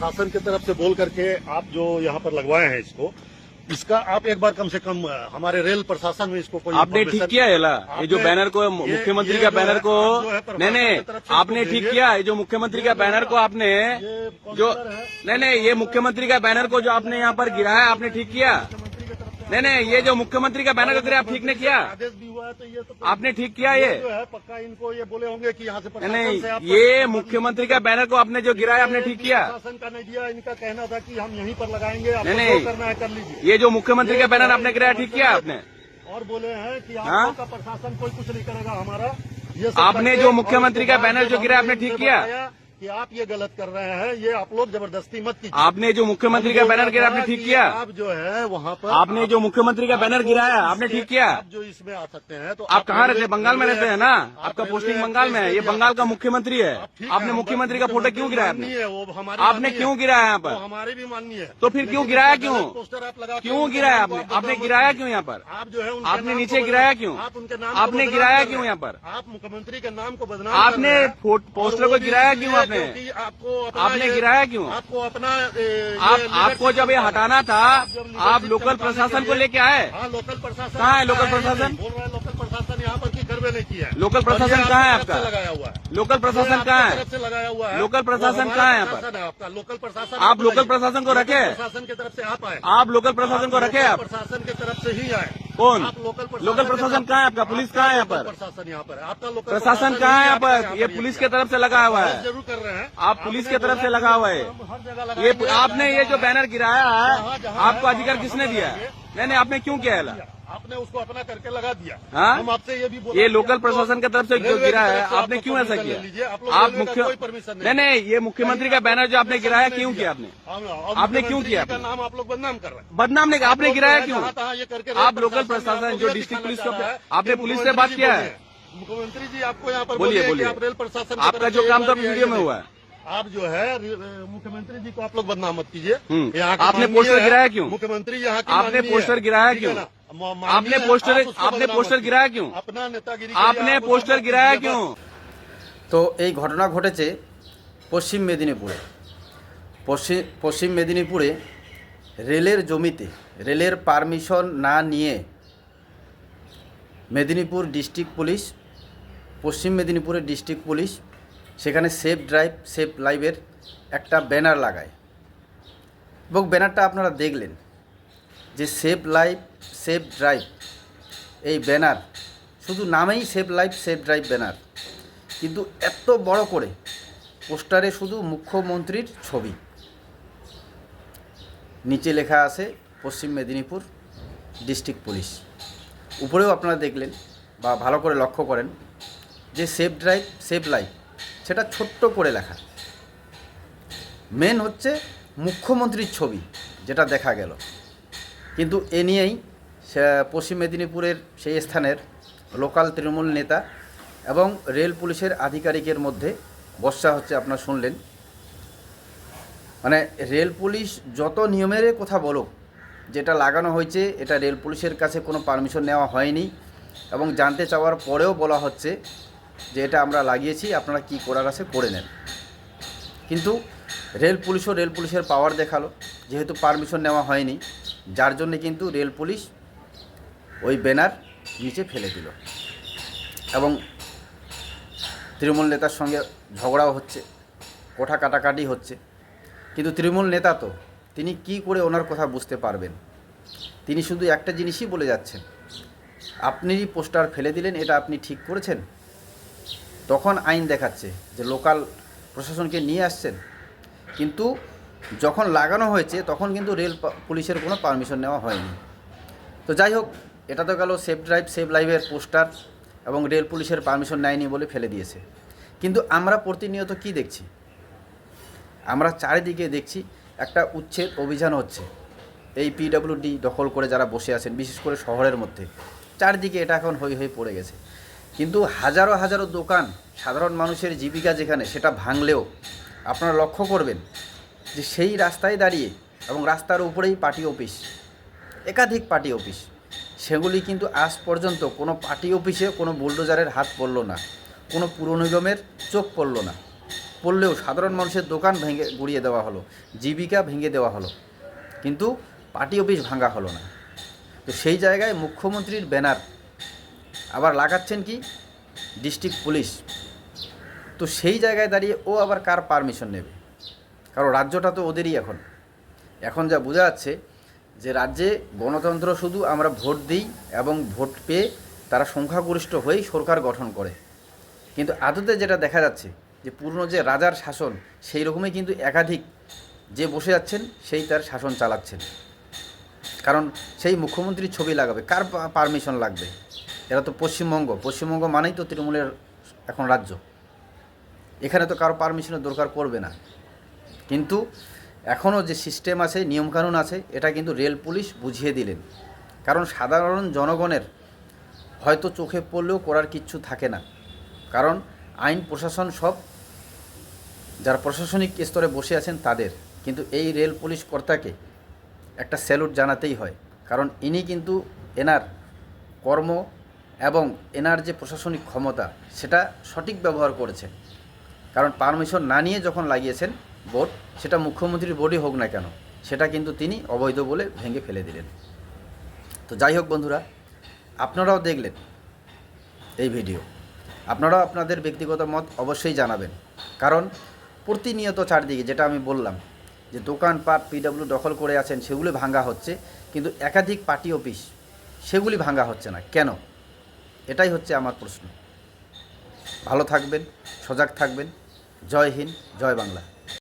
प्रशासन की तरफ़ से बोल करके आप जो यहाँ पर लगवाए हैं इसको इसका आप एक बार कम से कम हमारे रेल प्रशासन में इसको कोई आपने ठीक किया है ला ये जो बैनर को मुख्यमंत्री का बैनर को नहीं नहीं आपने ठीक किया ये जो मुख्यमंत्री का बैनर को आपने जो नहीं नहीं ये मुख्यमंत्री का बैनर को जो आपने यहाँ पर गिराया आपने ठीक किया मुख्यमंत्री की तरफ़ से नहीं नहीं ये जो मुख्यमंत्री का बैनर को गिराया आप ठीक नहीं किया आदेश भी हुआ है तो ये तो आपने ठीक किया ये जो है पक्का इनको ये बोले होंगे कि यहाँ से नहीं ये मुख्यमंत्री का बैनर को आपने जो गिराया आपने ठीक किया प्रशासन का नहीं दिया इनका कहना था कि हम यहीं पर लगाएँगे नहीं, नहीं। करना है कर लीजिए ये जो मुख्यमंत्री का बैनर आपने गिराया ठीक किया आपने और बोले हैं कि हाँ? आपका प्रशासन कोई कुछ नहीं करेगा हमारा आपने जो मुख्यमंत्री का बैनर जो गिराया आपने ठीक किया? कि आप ये गलत कर रहे हैं ये आप लोग ज़बरदस्ती मत कीजिए। आपने जो मुख्यमंत्री का बैनर गिराया आपने ठीक किया। आप जो है वहाँ पर आपने जो मुख्यमंत्री का बैनर गिराया आपने ठीक किया। आप जो इसमें आ सकते हैं तो आप कहाँ रहते हैं? बंगाल में रहते हैं ना? आपका पोस्टिंग बंगाल में है। ये बंगाल का मुख्यमंत्री है। आपने मुख्यमंत्री का फ़ोटो क्यों गिराया आपने? क्यों गिराया यहाँ पर? हमारी भी माननीय है। तो फिर क्यों गिराया क्यों? पोस्टर आप लगा क्यों गिराया नाम आपने? आपने गिराया क्यों यहाँ पर? आप जो है आपने नीचे गिराया क्यों? आप उनके नाम आपने गिराया क्यों यहाँ पर? आप मुख्यमंत्री के नाम को बदनाम आपने पोस्टर को गिराया क्यों आपने? आपको आपने गिराया क्यों? आपको अपना आप आपको जब ये हटाना था आप लोकल प्रशासन को लेके आए हाँ लोकल प्रशासन कहाँ है लोकल प्रशासन? बोल रहा है लोकल प्रशासन यहाँ पर की करवे नहीं किया है लोकल प्रशासन कहाँ है आपका? लगाया हुआ है लोकल प्रशासन कहाँ है तरफ़ से लगाया हुआ है लोकल प्रशासन कहाँ है यहाँ पर? प्रशासन है आपका लोकल प्रशासन आप लोकल प्रशासन को रखे? प्रशासन की तरफ़ से आप आए आप लोकल प्रशासन को रखे आप प्रशासन की तरफ़ से ही आए कौन? आप लोकल प्रशासन लोकल प्रशासन कहाँ है आपका? पुलिस कहाँ है यहाँ पर? प्रशासन यहाँ पर आपका लोकल प्रशासन कहाँ है यहाँ पर ये पुलिस की तरफ़ से लगा हुआ है ज़रूर कर रहे हैं आप पुलिस के तरफ़ से लगा हुआ है ये आपने ये जो बैनर गिराया है आपको अधिकार किसने दिया है नहीं नहीं आपने क्यों किया है? आपने उसको अपना करके लगा दिया। हाँ? हम आपसे ये भी बोला ये लोकल प्रशासन की तरफ़ से जो गिरा है? आपने क्यों ऐसा किया। आप मुख्य नहीं नहीं ये मुख्यमंत्री का बैनर जो आपने गिराया क्यों किया आपने? आपने क्यों किया नाम आप लोग बदनाम कर रहे हैं। बदनाम नहीं आपने गिराया क्यों? ये करके आप लोकल प्रशासन जो डिस्ट्रिक्ट पुलिस को- आपने पुलिस से बात किया है? मुख्यमंत्री जी आपको यहाँ पर बोलिए, बोलिए आप रेल प्रशासन आपका जो काम तो वीडियो में हुआ है। आप जो है मुख्यमंत्री जी को आप लोग बदनाम मत कीजिए। हम्म। आपने पोस्टर गिराया क्यों? मुख्यमंत्री यहाँ आपने पोस्टर गिराया क्यों? ना? म- माननीय आपने है, पोस्टर आप उसको आपने बदनाम पोस्टर मत गिराया कीजिए। क्यों अपना नेतागिरी करिए, आपने आप उसको पोस्टर मत गिराया कीजिए, क्यों बस। তো এই ঘটনা ঘটেছে পশ্চিম মেদিনীপুরে পশ্চিম পশ্চিম মেদিনীপুরে রেলের জমিতে রেলের পারমিশন না নিয়ে মেদিনীপুর ডিস্ট্রিক্ট পুলিশ পশ্চিম মেদিনীপুরের ডিস্ট্রিক্ট পুলিশ সেখানে সেফ ড্রাইভ সেফ লাইভের একটা ব্যানার লাগায় এবং ব্যানারটা আপনারা দেখলেন যে সেফ লাইফ সেফ ড্রাইভ এই ব্যানার শুধু নামেই safe life safe drive banner কিন্তু এত বড় করে পোস্টারে শুধু মুখ্যমন্ত্রীর ছবি। নিচে লেখা আছে, পশ্চিম মেদিনীপুর ডিস্ট্রিক্ট পুলিশ। উপরেও আপনারা দেখলেন বা ভালো করে লক্ষ্য করেন যে সেফ ড্রাইভ সেভ লাইফ সেটা ছোট্ট করে লেখা। মেন হচ্ছে মুখ্যমন্ত্রীর ছবি, যেটা দেখা গেল। কিন্তু এ নিয়েই পশ্চিম মেদিনীপুরের সেই স্থানের লোকাল তৃণমূল নেতা এবং রেল পুলিশের আধিকারিকের মধ্যে বর্ষা হচ্ছে আপনার শুনলেন। মানে রেল পুলিশ যত নিয়মের কথা বলো যেটা লাগানো হয়েছে, এটা রেল পুলিশের কাছে কোনো পারমিশন নেওয়া হয়নি এবং জানতে চাওয়ার পরেও বলা হচ্ছে যে এটা আমরা লাগিয়েছি, আপনারা কি করার আছে করে নেন। কিন্তু রেল পুলিশও রেল পুলিশের পাওয়ার দেখাল, যেহেতু পারমিশন নেওয়া হয়নি, যার জন্যে কিন্তু রেল পুলিশ ওই ব্যানার নিচে ফেলে দিল। এবং তৃণমূল নেতার সঙ্গে ঝগড়াও হচ্ছে, কোঠা কাটাকাটি হচ্ছে। কিন্তু তৃণমূল নেতা তো, তিনি কি করে ওনার কথা বুঝতে পারবেন? তিনি শুধু একটা জিনিসই বলে যাচ্ছেন আপনি পোস্টার ফেলে দিলেন, এটা আপনি ঠিক করেছেন? তখন আইন দেখাচ্ছে যে লোকাল প্রশাসনকে নিয়ে আসছেন, কিন্তু যখন লাগানো হয়েছে, তখন কিন্তু রেল পুলিশের কোনো পারমিশন নেওয়া হয়নি। তো যাই হোক এটা তো গেল সেফ ড্রাইভ সেভ লাইভের পোস্টার এবং রেল পুলিশের পারমিশন নেয়নি বলে ফেলে দিয়েছে। কিন্তু আমরা প্রতিনিয়ত কি দেখছি? আমরা চারিদিকে দেখছি একটা উচ্ছেদ অভিযান হচ্ছে। এই পিডব্লিউডি দখল করে যারা বসে আছেন, বিশেষ করে শহরের মধ্যে, চারদিকে এটা এখন হয়ে হয়ে পড়ে গেছে। কিন্তু হাজারো হাজারো দোকান, সাধারণ মানুষের জীবিকা যেখানে, সেটা ভাঙলেও আপনারা লক্ষ্য করবেন যে সেই রাস্তায় দাঁড়িয়ে এবং রাস্তার উপরেই পার্টি অফিস, একাধিক পার্টি অফিস সেগুলি কিন্তু আজ পর্যন্ত কোনো পার্টি অফিসে কোনো বুলডোজারের হাত পড়ল না, কোনো পুর নিগমের চোখ পড়ল না। পড়লেও সাধারণ মানুষের দোকান ভেঙে গুড়িয়ে দেওয়া হলো, জীবিকা ভেঙে দেওয়া হলো, কিন্তু পার্টি অফিস ভাঙা হলো না। তো সেই জায়গায় মুখ্যমন্ত্রীর ব্যানার আবার লাগাচ্ছেন কি? District police. তো সেই জায়গায় দাঁড়িয়ে ও আবার কার পারমিশন নেবে? কারণ রাজ্যটা তো ওদেরই এখন। এখন যা বোঝা যাচ্ছে যে রাজ্যে গণতন্ত্র শুধু আমরা ভোট দিই এবং ভোট পেয়ে তারা সংখ্যাগরিষ্ঠ হয়েই সরকার গঠন করে। কিন্তু আদতে যেটা দেখা যাচ্ছে যে পূর্ণ যে রাজার শাসন, সেই রকমই কিন্তু একাধিক যে বসে যাচ্ছেন সেই তার শাসন চালাচ্ছেন। কারণ সেই মুখ্যমন্ত্রীর ছবি লাগাবে, কার পারমিশন লাগবে? এরা তো পশ্চিমবঙ্গ পশ্চিমবঙ্গ মানেই তো তৃণমূলের এখন রাজ্য। এখানে তো কারও পারমিশনের দরকার পড়বে না। কিন্তু এখনও যে সিস্টেম আছে, নিয়মকানুন আছে, এটা কিন্তু রেল পুলিশ বুঝিয়ে দিলেন। কারণ সাধারণ জনগণের হয়তো চোখে পড়লেও করার কিচ্ছু থাকে না। কারণ আইন, প্রশাসন সব যারা প্রশাসনিক স্তরে বসে আছেন তাদের। কিন্তু এই রেল পুলিশ কর্তাকে একটা স্যালুট জানাতেই হয়। কারণ ইনি কিন্তু এনার কর্ম এবং এনার যে প্রশাসনিক ক্ষমতা, সেটা সঠিক ব্যবহার করেছেন। কারণ পারমিশন না নিয়ে যখন লাগিয়েছেন বোর্ড সেটা মুখ্যমন্ত্রীর বোর্ডই হোক না কেন, সেটা কিন্তু তিনি অবৈধ বলে ভেঙে ফেলে দিলেন। তো যাই হোক বন্ধুরা, আপনারাও দেখলেন এই ভিডিও। আপনারাও আপনাদের ব্যক্তিগত মত অবশ্যই জানাবেন। কারণ প্রতিনিয়ত চারদিকে, যেটা আমি বললাম, যে দোকানপাট পিডব্লিউ দখল করে আছেন, সেগুলি ভাঙ্গা হচ্ছে, কিন্তু একাধিক পার্টি অফিস সেগুলি ভাঙ্গা হচ্ছে না। কেন? এটাই হচ্ছে আমার প্রশ্ন। ভালো থাকবেন, সজাগ থাকবেন। জয় হিন্দ, জয় বাংলা।